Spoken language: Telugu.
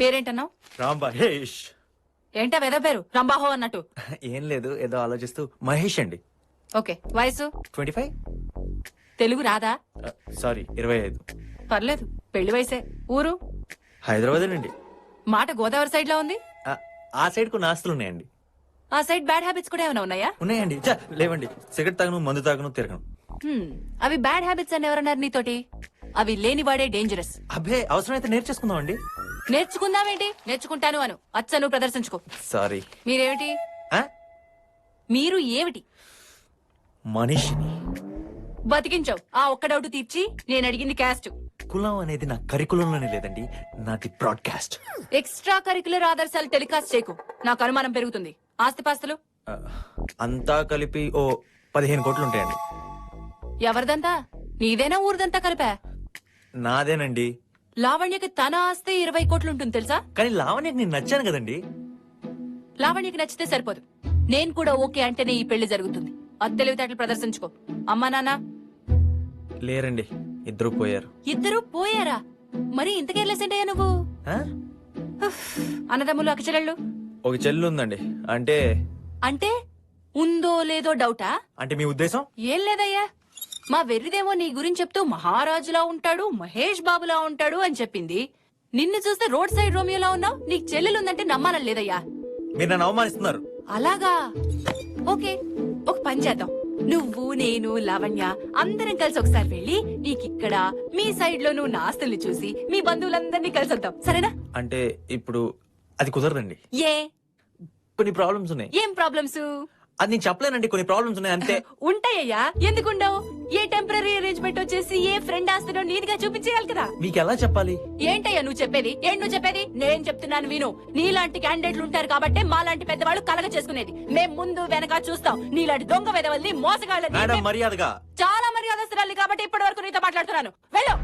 పేరేంటన్నావు? మహేష్ ఏంటా వెద పేరు? రంబాహో అన్నట్టు. ఏం లేదు ఏదో ఆలోచిస్తూ మహేష్ అండి. ఓకే వయసు ట్వంటీ ఫైవ్? తెలుగు రాదా? సారీ ఇరవై ఐదు. పర్లేదు పెళ్ళి వయసే. ఊరు? హైదరాబాద్ అండి. మాట గోదావరి సైడ్లో ఉంది? ఆ సైడ్ కొన్ని ఆస్తులు ఉన్నాయండి. ఆ సైడ్ బ్యాడ్ హ్యాబిట్స్ కూడా ఏమైనా ఉన్నాయా? ఉన్నాయండి. లేవండి. సిగరెట్ తాగను మందు తాగను తిరగను. అవి బ్యాడ్ హ్యాబిట్స్ అని ఎవరన్నారు నీతోటి? అవి లేనివాడే డేంజరస్ అబ్బే అవసరమైతే నేర్చేసుకుందాం అండి నేర్చుకుందామేంటి? నేర్చుకుంటాను అను. అచ్చను ప్రదర్శించుకో. సారీ మీరేమిటి? మీరు ఏమిటి? మనిషిని. బతికించావు. ఆ ఒక్క డౌట్ తీర్చి నేను అడిగింది క్యాస్ట్. కులం అనేది నా కరికులంలోనే లేదండి నాది బ్రాడ్కాస్ట్ ఎక్స్ట్రా కరికులర్ ఆదర్శాలు టెలికాస్ట్ చేయకు. నాకు అనుమానం పెరుగుతుంది. ఆస్తిపాస్తులు? అంతా కలిపి ఓ పదిహేను కోట్లు ఉంటాయండి ఎవరిదంతా? నీదేనా ఊరిదంతా కలిపా? నాదేనండి. లావణ్యకి తన ఆస్తి ఇరవై కోట్లు ఉంటుంది తెలుసా? కానీ లావణ్యకి నేను నచ్చాను కదండి. లావణ్యకి నచ్చితే సరిపోదు. నేను కూడా ఓకే అంటేనే ఈ పెళ్ళి జరుగుతుంది. అది తెలివితేటలు ప్రదర్శించుకో. అమ్మా నాన్న. లేరండి. ఇద్దరు పోయారు. ఇద్దరు పోయారా? మరి ఇంత కేర్లెస్ ఏంటయ్యా నువ్వు? ఆ? ఉఫ్, అన్నదమ్ములు అక్కచెల్లెళ్ళు? ఒక చెల్లి ఉందండి. అంటే? అంటే ఉందో లేదో డౌటా? అంటే మీ ఉద్దేశం? ఏం లేదయ్యా. మా వెర్రిదేమో నీ గురించి చెప్తూ మహారాజులా ఉంటాడు మహేష్ బాబులా ఉంటాడు అని చెప్పింది. నిన్ను చూస్తే రోడ్ సైడ్ రోమియోలా ఉన్నావు? నీకు చెల్లెలుందంటే నమ్మాలని లేదయ్యా. మీరు నన్ను అవమానిస్తున్నారు. అలాగా? ఓకే ఒక పని చేద్దాం. నువ్వు నేను లావణ్య అందరం కలిసి ఒకసారి వెళ్ళి నీకిక్కడ మీ సైడ్లో నువ్వు నా ఆస్తుల్ని చూసి మీ బంధువులందరినీ కలిసి వద్దాం సరేనా? అంటే ఇప్పుడు అది కుదరదండి. ఏ? కొన్ని ప్రాబ్లమ్స్ ఉన్నాయి. ఏం ప్రాబ్లమ్స్ అది నేను చెప్పలేనండి కొన్ని ప్రాబ్లమ్స్ ఉన్నాయి అంతే. ఉంటాయ్యా ఎందుకుండవు? ఏ టెంపరీ అరేంజ్మెంట్ వచ్చేసి ఏ ఫ్రెండ్ ఆస్తులో నీదిగా చూపించేయాలి కదా. మీకు ఎలా చెప్పాలి? ఏంటయ్యా నువ్వు చెప్పేది? ఏంటి నువ్వు చెప్పేది? నేను చెప్తున్నాను విను. నీలాంటి క్యాండిడేట్లు ఉంటారు కాబట్టి మాలాంటి పెద్దవాళ్ళు కలగ చేసుకునేది. మేం ముందు వెనక చూస్తాం. నీలాంటి దొంగ వెదవల్ని మేడం మోసగాళ్ళని మర్యాదగా. చాలా మర్యాదస్తురాలి కాబట్టి ఇప్పటి వరకు నీతో మాట్లాడుతున్నాను. వెళ్ళు.